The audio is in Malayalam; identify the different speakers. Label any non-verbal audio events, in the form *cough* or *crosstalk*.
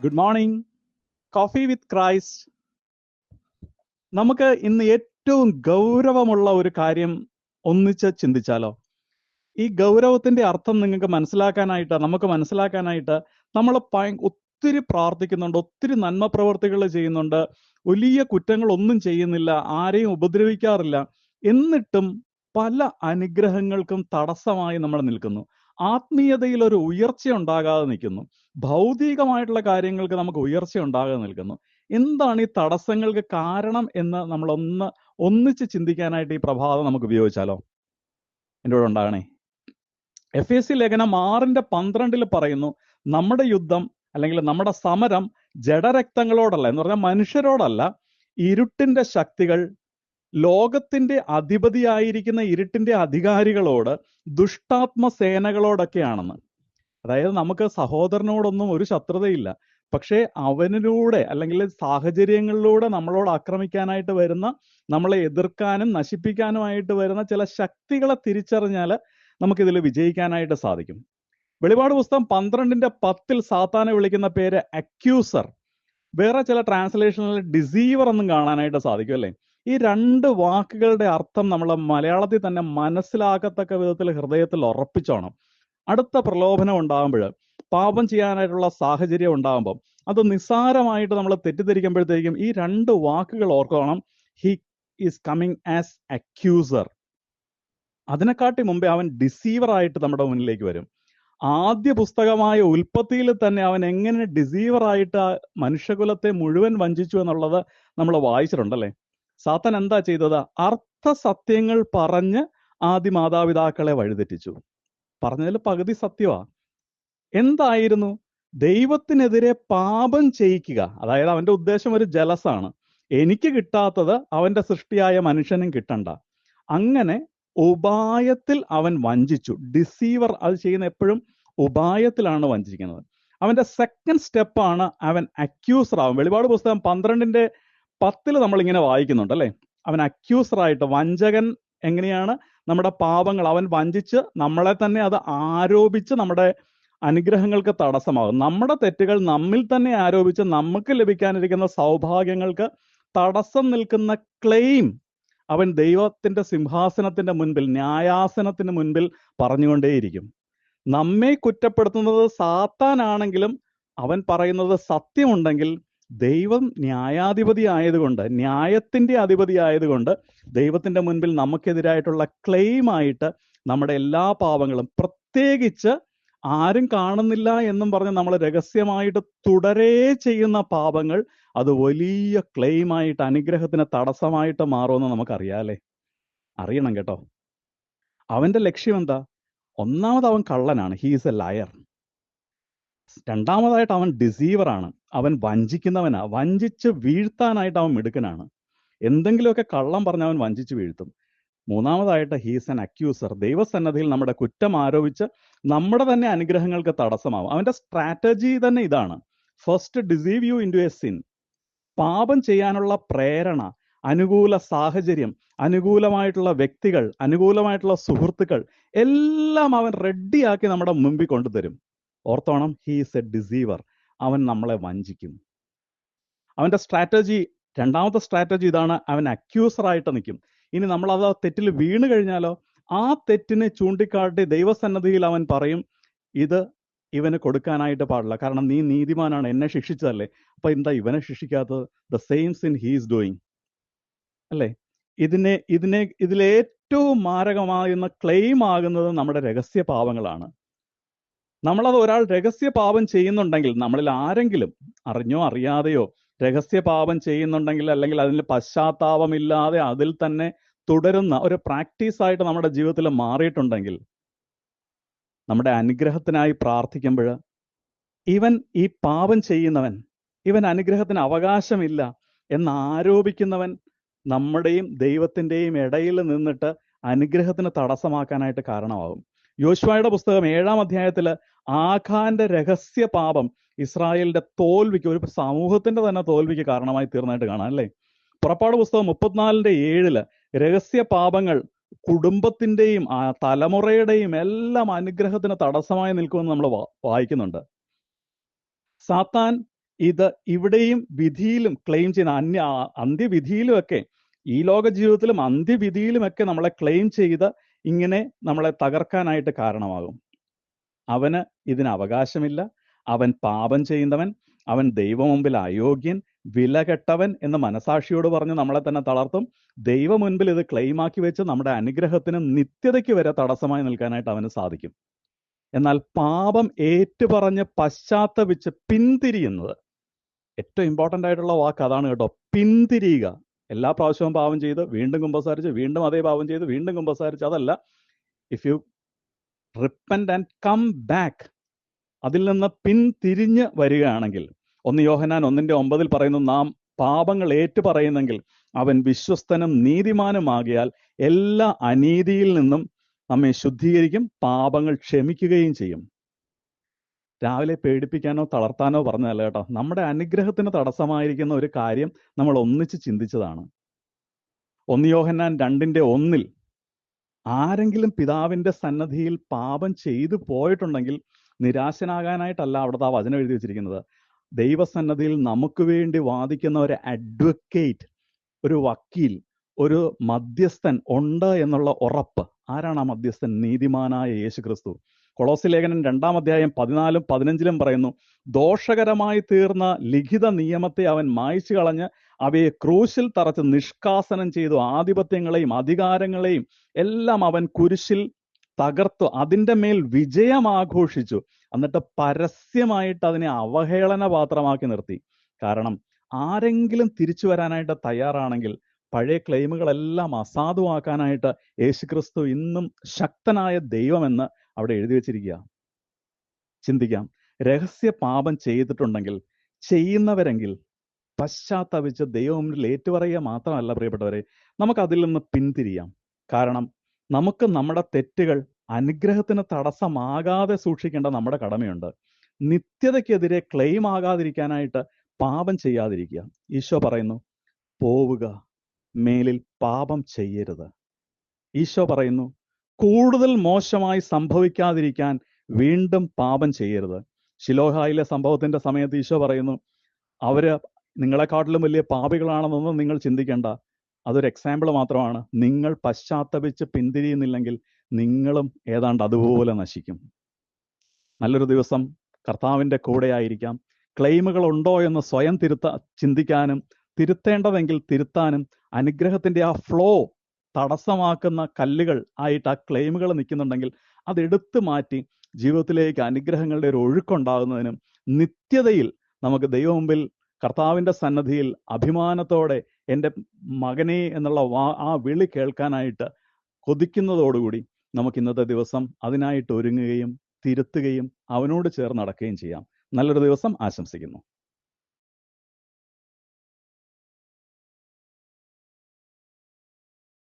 Speaker 1: Good morning coffee with Christ നമുക്ക് ഇന്ന് ഏറ്റവും ഗൗരവമുള്ള ഒരു കാര്യം ഒന്നിച്ച് ചിന്തിച്ചാലോ? ഈ ഗൗരവത്തിന്റെ അർത്ഥം നിങ്ങൾക്ക് മനസ്സിലാക്കാനായിട്ട് നമുക്ക് മനസ്സിലാക്കാനായിട്ട് നമ്മൾ ഒത്തിരി പ്രാർത്ഥിക്കുന്നുണ്ട് ഒത്തിരി നന്മ പ്രവർത്തികൾ ചെയ്യുന്നുണ്ട്. വലിയ കുറ്റങ്ങൾ ഒന്നും ചെയ്യുന്നില്ല ആരെയും ഉപദ്രവിക്കാറില്ല. എന്നിട്ടും പല അനുഗ്രഹങ്ങൾക്കും തടസ്സമായി നമ്മൾ നിൽക്കുന്നു. ആത്മീയതയിൽ ഒരു ഉയർച്ച ഉണ്ടാകാതെ നിൽക്കുന്നു. ഭൗതികമായിട്ടുള്ള കാര്യങ്ങൾക്ക് നമുക്ക് ഉയർച്ച ഉണ്ടാകാതെ നിൽക്കുന്നു. എന്താണ് ഈ തടസ്സങ്ങൾക്ക് കാരണം എന്ന് നമ്മൾ ഒന്ന് ഒന്നിച്ച് ചിന്തിക്കാനായിട്ട് ഈ പ്രഭാതം നമുക്ക് ഉപയോഗിച്ചാലോ? എന്റെ കൂടെ ഉണ്ടാകണേ. എഫ് എ സി ലേഖനം ആറിന്റെ പന്ത്രണ്ടിൽ പറയുന്നു നമ്മുടെ യുദ്ധം അല്ലെങ്കിൽ നമ്മുടെ സമരം ജഡരക്തങ്ങളോടല്ല എന്ന് പറഞ്ഞാൽ മനുഷ്യരോടല്ല ഇരുട്ടിന്റെ ശക്തികൾ ലോകത്തിന്റെ അധിപതിയായിരിക്കുന്ന ഇരുട്ടിന്റെ അധികാരികളോട് ദുഷ്ടാത്മ സേനകളോടൊക്കെയാണെന്ന് അതായത് നമുക്ക് സഹോദരനോടൊന്നും ഒരു ശത്രുതയില്ല. പക്ഷേ അവനിലൂടെ അല്ലെങ്കിൽ സാഹചര്യങ്ങളിലൂടെ നമ്മളോട് ആക്രമിക്കാനായിട്ട് വരുന്ന നമ്മളെ എതിർക്കാനും നശിപ്പിക്കാനുമായിട്ട് വരുന്ന ചില ശക്തികളെ തിരിച്ചറിഞ്ഞാൽ നമുക്കിതിൽ വിജയിക്കാനായിട്ട് സാധിക്കും. വെളിപാട് പുസ്തകം പന്ത്രണ്ടിന്റെ പത്തിൽ സാത്താനെ വിളിക്കുന്ന പേര് അക്യൂസർ. വേറെ ചില ട്രാൻസ്ലേഷനിൽ ഡിസീവർ എന്നും കാണാനായിട്ട് സാധിക്കും അല്ലേ? ഈ രണ്ട് വാക്കുകളുടെ അർത്ഥം നമ്മൾ മലയാളത്തിൽ തന്നെ മനസ്സിലാക്കത്തക്ക വിധത്തിൽ ഹൃദയത്തിൽ ഉറപ്പിച്ചോണം. അടുത്ത പ്രലോഭനം ഉണ്ടാകുമ്പോൾ പാപം ചെയ്യാനായിട്ടുള്ള സാഹചര്യം ഉണ്ടാകുമ്പോൾ അത് നിസ്സാരമായിട്ട് നമ്മൾ തെറ്റിദ്ധരിക്കുമ്പോഴത്തേക്കും ഈ രണ്ട് വാക്കുകൾ ഓർക്കണം. He is coming as accuser അതിനെക്കാട്ടി മുമ്പേ അവൻ ഡിസീവർ ആയിട്ട് നമ്മുടെ മുന്നിലേക്ക് വരും. ആദ്യ പുസ്തകമായ ഉൽപ്പത്തിയിൽ തന്നെ അവൻ എങ്ങനെ ഡിസീവർ ആയിട്ട് മനുഷ്യകുലത്തെ മുഴുവൻ വഞ്ചിച്ചു എന്നുള്ളത് നമ്മൾ വായിച്ചിട്ടുണ്ടല്ലേ? സാത്തൻ എന്താ ചെയ്തത്? അർത്ഥ സത്യങ്ങൾ പറഞ്ഞ് ആദ്യ മാതാപിതാക്കളെ വഴിതെറ്റിച്ചു. പറഞ്ഞതിൽ പകുതി സത്യമാ എന്തായിരുന്നു? ദൈവത്തിനെതിരെ പാപം ചെയ്യിക്കുക. അതായത് അവന്റെ ഉദ്ദേശം ഒരു ജലസാണ്. എനിക്ക് കിട്ടാത്തത് അവന്റെ സൃഷ്ടിയായ മനുഷ്യനും കിട്ടണ്ട. അങ്ങനെ ഉപായത്തിൽ അവൻ വഞ്ചിച്ചു. ഡിസീവർ അത് ചെയ്യുന്ന എപ്പോഴും ഉപായത്തിലാണ് വഞ്ചിക്കുന്നത്. അവന്റെ സെക്കൻഡ് സ്റ്റെപ്പാണ് അവൻ അക്യൂസർ ആവും വെളിപാട് പുസ്തകം പന്ത്രണ്ടിന്റെ പത്തിൽ നമ്മൾ ഇങ്ങനെ വായിക്കുന്നുണ്ട് അല്ലെ? അവൻ അക്യൂസർ ആയിട്ട് വഞ്ചകൻ എങ്ങനെയാണ്? നമ്മുടെ പാപങ്ങൾ അവൻ വഞ്ചിച്ച് നമ്മളെ തന്നെ അത് ആരോപിച്ച് നമ്മുടെ അനുഗ്രഹങ്ങൾക്ക് തടസ്സമാകും. നമ്മുടെ തെറ്റുകൾ നമ്മിൽ തന്നെ ആരോപിച്ച് നമുക്ക് ലഭിക്കാനിരിക്കുന്ന സൗഭാഗ്യങ്ങൾക്ക് തടസ്സം നിൽക്കുന്ന ക്ലെയിം അവൻ ദൈവത്തിന്റെ സിംഹാസനത്തിന്റെ മുൻപിൽ ന്യായാസനത്തിന് മുൻപിൽ പറഞ്ഞുകൊണ്ടേയിരിക്കും. നമ്മെ കുറ്റപ്പെടുത്തുന്നത് സാത്താനാണെങ്കിലും അവൻ പറയുന്നത് സത്യമുണ്ടെങ്കിൽ ദൈവം ന്യായാധിപതി ആയതുകൊണ്ട് ന്യായത്തിന്റെ അധിപതി ആയതുകൊണ്ട് ദൈവത്തിന്റെ മുൻപിൽ നമുക്കെതിരായിട്ടുള്ള ക്ലെയിമായിട്ട് നമ്മുടെ എല്ലാ പാപങ്ങളും പ്രത്യേകിച്ച് ആരും കാണുന്നില്ല എന്നും പറഞ്ഞ് നമ്മൾ രഹസ്യമായിട്ട് തുടരെ ചെയ്യുന്ന പാപങ്ങൾ അത് വലിയ ക്ലെയിം ആയിട്ട് അനുഗ്രഹത്തിന് തടസ്സമായിട്ട് മാറുമെന്ന് നമുക്കറിയാലേ അറിയണം കേട്ടോ. അവന്റെ ലക്ഷ്യം എന്താ? ഒന്നാമത് അവൻ കള്ളനാണ്. ഹീസ് എ ലയർ രണ്ടാമതായിട്ട് അവൻ ഡിസീവർ ആണ്. അവൻ വഞ്ചിക്കുന്നവനാ. വഞ്ചിച്ച് വീഴ്ത്താനായിട്ട് അവൻ മിടുക്കനാണ്. എന്തെങ്കിലുമൊക്കെ കള്ളം പറഞ്ഞ് അവൻ വഞ്ചിച്ച് വീഴ്ത്തും. മൂന്നാമതായിട്ട് ഹീസ് ആൻ അക്യൂസർ ദൈവസന്നദ്ധിയിൽ നമ്മുടെ കുറ്റം ആരോപിച്ച് നമ്മുടെ തന്നെ അനുഗ്രഹങ്ങൾക്ക് തടസ്സമാവും. അവന്റെ സ്ട്രാറ്റജി തന്നെ ഇതാണ്. First deceive you into a sin പാപം ചെയ്യാനുള്ള പ്രേരണ അനുകൂല സാഹചര്യം അനുകൂലമായിട്ടുള്ള വ്യക്തികൾ അനുകൂലമായിട്ടുള്ള സുഹൃത്തുക്കൾ എല്ലാം അവൻ റെഡിയാക്കി നമ്മുടെ മുമ്പിൽ കൊണ്ടുതരും. ഓർത്തോണം ഹീസ് എ ഡിസീവർ അവൻ നമ്മളെ വഞ്ചിക്കും. അവന്റെ സ്ട്രാറ്റജി രണ്ടാമത്തെ സ്ട്രാറ്റജി ഇതാണ് അവൻ അക്യൂസർ ആയിട്ട് നിൽക്കും. ഇനി നമ്മൾ അത് തെറ്റിൽ വീണ് കഴിഞ്ഞാലോ ആ തെറ്റിനെ ചൂണ്ടിക്കാട്ടി ദൈവസന്നദ്ധിയിൽ അവൻ പറയും ഇത് ഇവന് കൊടുക്കാനായിട്ട് പാടില്ല. കാരണം നീ നീതിമാനാണ് എന്നെ ശിക്ഷിച്ചതല്ലേ. അപ്പൊ എന്താ ഇവനെ ശിക്ഷിക്കാത്തത്? The same sin he's doing അല്ലേ? ഇതിനെ ഇതിനെ ഇതിലേറ്റവും മാരകമാകുന്ന ക്ലെയിം ആകുന്നത് നമ്മുടെ രഹസ്യ പാവങ്ങളാണ് നമ്മളത് ഒരാൾ രഹസ്യ പാപം ചെയ്യുന്നുണ്ടെങ്കിൽ നമ്മളിൽ ആരെങ്കിലും അറിഞ്ഞോ അറിയാതെയോ രഹസ്യ പാപം ചെയ്യുന്നുണ്ടെങ്കിൽ അല്ലെങ്കിൽ അതിന് പശ്ചാത്താപമില്ലാതെ അതിൽ തന്നെ തുടരുന്ന ഒരു പ്രാക്ടീസ് ആയിട്ട് നമ്മുടെ ജീവിതത്തിൽ മാറിയിട്ടുണ്ടെങ്കിൽ നമ്മുടെ അനുഗ്രഹത്തിനായി പ്രാർത്ഥിക്കുമ്പോൾ ഇവൻ ഈ പാപം ചെയ്യുന്നവൻ ഇവൻ അനുഗ്രഹത്തിന് അവകാശമില്ല എന്ന് ആരോപിക്കുന്നവൻ നമ്മുടെയും ദൈവത്തിന്റെയും ഇടയിൽ നിന്നിട്ട് അനുഗ്രഹത്തിന് തടസ്സമാക്കാനായിട്ട് കാരണമാകും. യോശുവയുടെ പുസ്തകം ഏഴാം അധ്യായത്തിൽ ആഖാന്റെ രഹസ്യ പാപം ഇസ്രായേലിന്റെ തോൽവിക്ക് ഒരു സമൂഹത്തിന്റെ തന്നെ തോൽവിക്ക് കാരണമായി തീർന്നായിട്ട് കാണാം അല്ലേ? പുറപ്പാട് പുസ്തകം മുപ്പത്തിനാലിന്റെ ഏഴിൽ രഹസ്യ പാപങ്ങൾ കുടുംബത്തിന്റെയും ആ തലമുറയുടെയും എല്ലാം അനുഗ്രഹത്തിന് തടസ്സമായി നിൽക്കുമെന്ന് നമ്മൾ വായിക്കുന്നുണ്ട്. സാത്താൻ ഇത് ഇവിടെയും വിധിയിലും ക്ലെയിം ചെയ്യുന്ന അന്യ അന്ത്യവിധിയിലുമൊക്കെ ഈ ലോക ജീവിതത്തിലും അന്ത്യവിധിയിലുമൊക്കെ നമ്മളെ ക്ലെയിം ചെയ്ത് ഇങ്ങനെ നമ്മളെ തകർക്കാനായിട്ട് കാരണമാകും. അവന് ഇതിന് അവകാശമില്ല. അവൻ പാപം ചെയ്യുന്നവൻ അവൻ ദൈവം മുമ്പിൽ അയോഗ്യൻ വിലകെട്ടവൻ എന്ന് മനസാക്ഷിയോട് പറഞ്ഞ് നമ്മളെ തന്നെ തളർത്തും. ദൈവം മുൻപിൽ ഇത് ക്ലെയിം ആക്കി വെച്ച് നമ്മുടെ അനുഗ്രഹത്തിന് നിത്യതയ്ക്ക് വരെ തടസ്സമായി നിൽക്കാനായിട്ട് അവന് സാധിക്കും. എന്നാൽ പാപം ഏറ്റുപറഞ്ഞ് പശ്ചാത്തപിച്ച് പിന്തിരിയുന്നത് ഏറ്റവും ഇമ്പോർട്ടന്റ് ആയിട്ടുള്ള വാക്ക് അതാണ് കേട്ടോ. പിന്തിരിയുക. എല്ലാ പ്രാവശ്യവും പാപം ചെയ്ത് വീണ്ടും കുമ്പസാരിച്ച് വീണ്ടും അതേ പാപം ചെയ്ത് വീണ്ടും കുമ്പസാരിച്ച് അതല്ല. If you repent and come back അതിൽ നിന്ന് പിന്തിരിഞ്ഞ് വരികയാണെങ്കിൽ ഒന്ന് യോഹനാൻ ഒന്നിന്റെ ഒമ്പതിൽ പറയുന്നു നാം പാപങ്ങൾ ഏറ്റുപറയുന്നെങ്കിൽ അവൻ വിശ്വസ്തനും നീതിമാനുമാകിയാൽ എല്ലാ അനീതിയിൽ നിന്നും നമ്മെ ശുദ്ധീകരിക്കും പാപങ്ങൾ ക്ഷമിക്കുകയും ചെയ്യും. രാവിലെ പേടിപ്പിക്കാനോ തളർത്താനോ പറഞ്ഞതല്ല കേട്ടോ. നമ്മുടെ അനുഗ്രഹത്തിന് തടസ്സമായിരിക്കുന്ന ഒരു കാര്യം നമ്മൾ ഒന്നിച്ച് ചിന്തിച്ചതാണ്. ഒന്ന് യോഹന്നാൻ രണ്ടിന്റെ ഒന്നിൽ ആരെങ്കിലും പിതാവിന്റെ സന്നദ്ധിയിൽ പാപം ചെയ്തു പോയിട്ടുണ്ടെങ്കിൽ നിരാശനാകാനായിട്ടല്ല അവിടുത്തെ ആ വചനം എഴുതി വെച്ചിരിക്കുന്നത്. ദൈവസന്നദ്ധിയിൽ നമുക്ക് വേണ്ടി വാദിക്കുന്ന ഒരു അഡ്വക്കേറ്റ് ഒരു വക്കീൽ ഒരു മധ്യസ്ഥൻ ഉണ്ട് എന്നുള്ള ഉറപ്പ്. ആരാണ് ആ മധ്യസ്ഥൻ? നീതിമാനായ യേശു ക്രിസ്തു കൊളോസി ലേഖനൻ രണ്ടാം അധ്യായം പതിനാലും പതിനഞ്ചിലും പറയുന്നു ദോഷകരമായി തീർന്ന ലിഖിത നിയമത്തെ അവൻ മായ്ച്ചു കളഞ്ഞ് അവയെ ക്രൂശിൽ തറച്ച് നിഷ്കാസനം ചെയ്തു. ആധിപത്യങ്ങളെയും അധികാരങ്ങളെയും എല്ലാം അവൻ കുരിശിൽ തകർത്തു. അതിന്റെ മേൽ വിജയം ആഘോഷിച്ചു. എന്നിട്ട് പരസ്യമായിട്ട് അതിനെ അവഹേളന പാത്രമാക്കി നിർത്തി. കാരണം ആരെങ്കിലും തിരിച്ചു വരാനായിട്ട് തയ്യാറാണെങ്കിൽ പഴയ ക്ലെയിമുകളെല്ലാം അസാധുവാക്കാനായിട്ട് യേശുക്രിസ്തു ഇന്നും ശക്തനായ ദൈവമെന്ന് അവിടെ എഴുതി വെച്ചിരിക്കുക. ചിന്തിക്കാം. രഹസ്യ പാപം ചെയ്തിട്ടുണ്ടെങ്കിൽ ചെയ്യുന്നവരെങ്കിൽ പശ്ചാത്തപിച്ച് ദൈവം ഏറ്റുപറയുക മാത്രമല്ല പ്രിയപ്പെട്ടവരെ നമുക്ക് അതിൽ നിന്ന് പിന്തിരിയാം. കാരണം നമുക്ക് നമ്മുടെ തെറ്റുകൾ അനുഗ്രഹത്തിന് തടസ്സമാകാതെ സൂക്ഷിക്കേണ്ട നമ്മുടെ കടമയുണ്ട്. നിത്യതയ്ക്കെതിരെ ക്ലെയിം ആകാതിരിക്കാനായിട്ട് പാപം ചെയ്യാതിരിക്കുക. ഈശോ പറയുന്നു പോവുക മേലിൽ പാപം ചെയ്യരുത്. ഈശോ പറയുന്നു കൂടുതൽ മോശമായി സംഭവിക്കാതിരിക്കാൻ വീണ്ടും പാപം ചെയ്യരുത്. ശിലോഹായിലെ സംഭവത്തിന്റെ സമയത്ത് ഈശോ പറയുന്നു അവർ നിങ്ങളെക്കാട്ടിലും വലിയ പാപികളാണെന്നൊന്നും നിങ്ങൾ ചിന്തിക്കേണ്ട. അതൊരു എക്സാമ്പിൾ മാത്രമാണ്. നിങ്ങൾ പശ്ചാത്തപിച്ച് പിന്തിരിയുന്നില്ലെങ്കിൽ നിങ്ങളും ഏതാണ്ട് അതുപോലെ *laughs* നശിക്കും. നല്ലൊരു ദിവസം കർത്താവിന്റെ കൂടെ ആയിരിക്കാം. ക്ലെയിമുകൾ ഉണ്ടോ എന്ന് സ്വയം തിരുത്ത ചിന്തിക്കാനും തിരുത്തേണ്ടതെങ്കിൽ തിരുത്താനും അനുഗ്രഹത്തിന്റെ ആ ഫ്ലോ തടസ്സമാക്കുന്ന കല്ലുകൾ ആയിട്ട് ആ ക്ലെയിമുകൾ നിൽക്കുന്നുണ്ടെങ്കിൽ അതെടുത്തു മാറ്റി ജീവിതത്തിലേക്ക് അനുഗ്രഹങ്ങളുടെ ഒരു ഒഴുക്കുണ്ടാകുന്നതിനും നിത്യതയിൽ നമുക്ക് ദൈവമുമ്പിൽ കർത്താവിന്റെ സന്നദ്ധിയിൽ അഭിമാനത്തോടെ എന്റെ മകനെ എന്നുള്ള ആ വിളി കേൾക്കാനായിട്ട് കൊതിക്കുന്നതോടുകൂടി നമുക്ക് ഇന്നത്തെ ദിവസം അതിനായിട്ട് ഒരുങ്ങുകയും തിരുത്തുകയും അവനോട് ചേർന്ന് നടക്കുകയും ചെയ്യാം. നല്ലൊരു ദിവസം ആശംസിക്കുന്നു.